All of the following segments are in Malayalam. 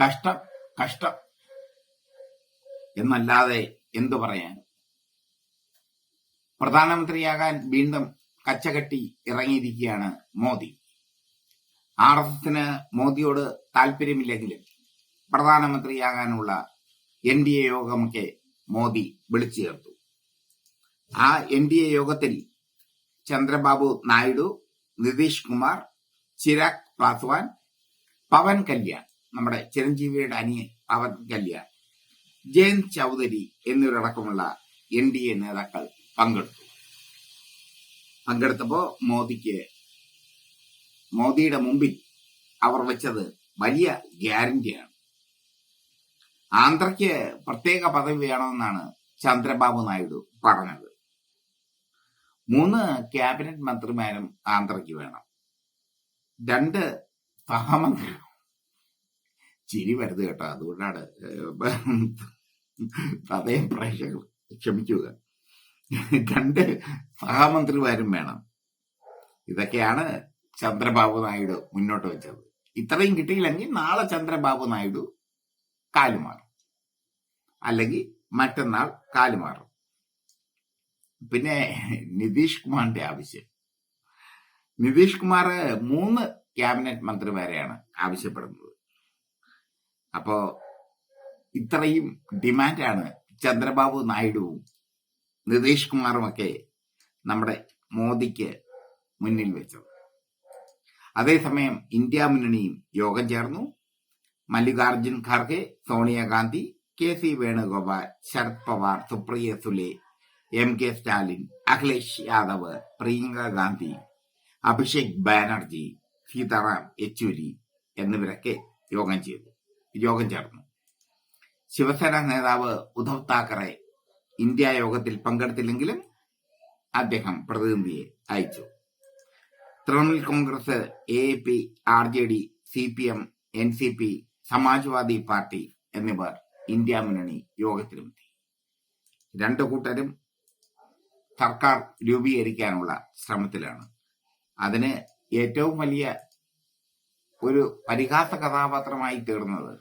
കഷ്ടം കഷ്ടം എന്നല്ലാതെ എന്തു പറയാൻ? പ്രധാനമന്ത്രിയാകാൻ വീണ്ടും കച്ചകെട്ടി ഇറങ്ങിയിരിക്കുകയാണ് മോദി. ആർ എസ് എസിന് മോദിയോട് താല്പര്യമില്ലെങ്കിലും പ്രധാനമന്ത്രിയാകാനുള്ള എൻ ഡി എ യോഗമൊക്കെ മോദി വിളിച്ചു ചേർത്തു. ആ എൻ ഡി എ യോഗത്തിൽ ചന്ദ്രബാബു നായിഡു നിതീഷ് കുമാർ ചിരാഗ് പാസ്വാൻ പവൻ കല്യാൺ നമ്മുടെ ചിരഞ്ജീവിയുടെ അനിയൻ പവൻ കല്യാൺ. ജയന്ത് ചൗധരി എന്നിവരടക്കമുള്ള എൻ ഡി എ നേതാക്കൾ പങ്കെടുത്തു. പങ്കെടുത്തപ്പോ മോദിക്ക് മോദിയുടെ മുമ്പിൽ അവർ വെച്ചത് വലിയ ഗ്യാരണ്ടിയാണ്. ആന്ധ്രയ്ക്ക് പ്രത്യേക പദവി വേണമെന്നാണ് ചന്ദ്രബാബു നായിഡു പറഞ്ഞത്. മൂന്ന് ക്യാബിനറ്റ് മന്ത്രിമാരും ആന്ധ്രയ്ക്ക് വേണം. രണ്ട് സഹമന്ത്രി ചിരി വരുത് കേട്ടോ. അതുകൊണ്ടാണ് അതേ പ്രേക്ഷകർ ക്ഷമിക്കുക. രണ്ട് സഹമന്ത്രിമാരും വേണം. ഇതൊക്കെയാണ് ചന്ദ്രബാബു നായിഡു മുന്നോട്ട് വെച്ചത്. ഇത്രയും കിട്ടിയില്ലെങ്കിൽ നാളെ ചന്ദ്രബാബു നായിഡു കാലുമാറും അല്ലെങ്കിൽ മറ്റന്നാൾ കാലുമാറും പിന്നെ നിതീഷ് കുമാറിന്റെ ആവശ്യം. നിതീഷ് കുമാർ മൂന്ന് ക്യാബിനറ്റ് മന്ത്രിമാരെയാണ് ആവശ്യപ്പെടുന്നത്. അപ്പോ ഇത്രയും ഡിമാൻഡാണ് ചന്ദ്രബാബു നായിഡുവും നിതീഷ് കുമാറുമൊക്കെ നമ്മുടെ മോദിക്ക് മുന്നിൽ വെച്ചത്. അതേസമയം ഇന്ത്യ മുന്നണിയും യോഗം ചേർന്നു. Mallikarjun Kharge Sonia Gandhi K C Venugopal Sharad Pawar Supriya Sule M K Stalin Akhilesh Yadav Priyanka Gandhi Abhishek Banerjee Sitaram Yechury എന്നിവരൊക്കെ യോഗം ചെയ്തു. യോഗം ചേർന്നു. ശിവസേന നേതാവ് ഉദ്ധവ് താക്കറെ ഇന്ത്യ യോഗത്തിൽ പങ്കെടുത്തില്ലെങ്കിലും അദ്ദേഹം പ്രതിനിധിയെ അയച്ചു. Trinamool Congress A P R J D C P M N C P Samajwadi party എന്നിവർ ഇന്ത്യ മുന്നണി യോഗത്തിലുമെത്തി രണ്ടു കൂട്ടരും സർക്കാർ രൂപീകരിക്കാനുള്ള ശ്രമത്തിലാണ്. അതിന് ഏറ്റവും വലിയ ഒരു പരിഹാസ കഥാപാത്രമായി തീർന്നത്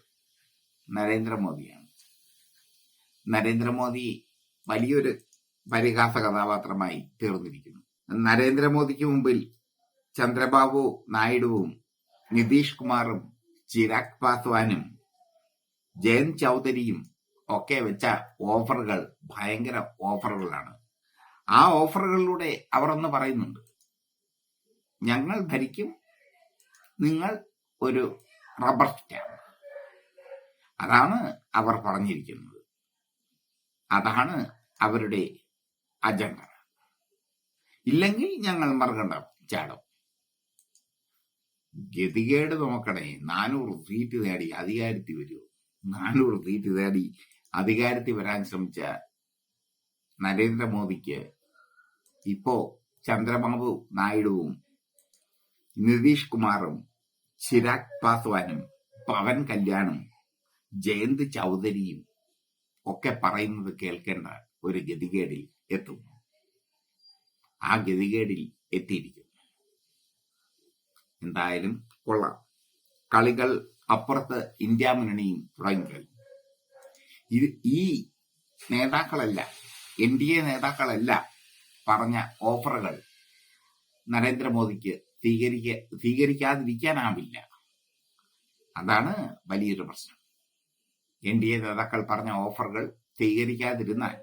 നരേന്ദ്രമോദിയാണ്. നരേന്ദ്രമോദി വലിയൊരു പരിഹാസ കഥാപാത്രമായി തീർന്നിരിക്കുന്നു. നരേന്ദ്രമോദിക്ക് മുമ്പിൽ ചന്ദ്രബാബു നായിഡുവും നിതീഷ് കുമാറും ചിരാഗ് പാസ്വാനും ജയന്ത് ചൗധരിയും ഒക്കെ വെച്ച ഓഫറുകൾ ഭയങ്കര ഓഫറുകളാണ്. ആ ഓഫറുകളിലൂടെ അവർ ഒന്ന് പറയുന്നുണ്ട്. ഞങ്ങൾ ഭരിക്കും നിങ്ങൾ ഒരു റബ്ബർ സ്റ്റാമ്പ്. അതാണ് അവർ പറഞ്ഞിരിക്കുന്നത്. അതാണ് അവരുടെ അജണ്ട. ഇല്ലെങ്കിൽ ഞങ്ങൾ മറുകണ്ട ചാടും. ഗതികേട് നോക്കണേ. നാനൂറ് സീറ്റ് നേടി അധികാരത്തിൽ വരൂ. നാനൂറ് സീറ്റ് നേടി അധികാരത്തിൽ വരാൻ ശ്രമിച്ച നരേന്ദ്രമോദിക്ക് ഇപ്പോ ചന്ദ്രബാബു നായിഡുവും നിതീഷ് കുമാറും ചിരാഗ് പാസ്വാനും പവൻ കല്യാണും ജയന്ത് ചൗധരിയും ഒക്കെ പറയുന്നത് കേൾക്കേണ്ട ഒരു ഗതികേടിൽ എത്തുന്നു. ആ ഗതികേടിൽ എത്തിയിരിക്കുന്നു. എന്തായാലും കൊള്ളാം. കളികൾ അപ്പുറത്ത് ഇന്ത്യ മുന്നണിയും തുടങ്ങിക്കഴിഞ്ഞു. ഇത് ഈ നേതാക്കളല്ല എൻ ഡി എ നേതാക്കളല്ല പറഞ്ഞ ഓഫറുകൾ നരേന്ദ്രമോദിക്ക് സ്വീകരിക്ക സ്വീകരിക്കാതിരിക്കാനാവില്ല. അതാണ് വലിയൊരു പ്രശ്നം. എൻ ഡി എ നേതാക്കൾ പറഞ്ഞ ഓഫറുകൾ സ്വീകരിക്കാതിരുന്നാൽ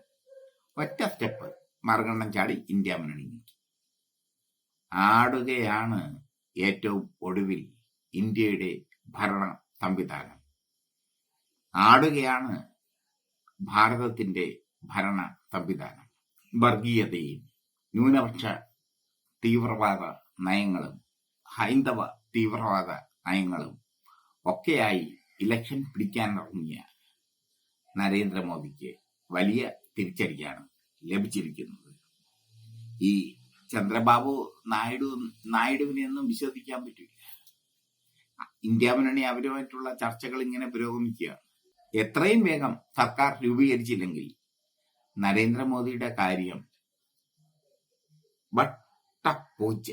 ഒറ്റ സ്റ്റെപ്പ് മറുകണ്ണം ചാടി ഇന്ത്യ മുന്നണി ആടുകയാണ് ഏറ്റവും ഒടുവിൽ ഇന്ത്യയുടെ ഭരണ സംവിധാനം. ആടുകയാണ് ഭാരതത്തിന്റെ ഭരണ സംവിധാനം. വർഗീയതയും ന്യൂനപക്ഷ തീവ്രവാദ നയങ്ങളും ഹൈന്ദവ തീവ്രവാദ നയങ്ങളും ഒക്കെയായി ഇലക്ഷൻ പിടിക്കാനിറങ്ങിയ നരേന്ദ്രമോദിക്ക് വലിയ തിരിച്ചടിയാണ് ലഭിച്ചിരിക്കുന്നത്. ഈ ചന്ദ്രബാബു നായിഡു നായിഡുവിനെയൊന്നും വിശ്വസിക്കാൻ പറ്റില്ല. ഇന്ത്യ മുന്നണി അവരുമായിട്ടുള്ള ചർച്ചകൾ ഇങ്ങനെ പുരോഗമിക്കുകയാണ്. എത്രയും വേഗം സർക്കാർ രൂപീകരിച്ചില്ലെങ്കിൽ നരേന്ദ്രമോദിയുടെ കാര്യം വട്ടപ്പൂച്ച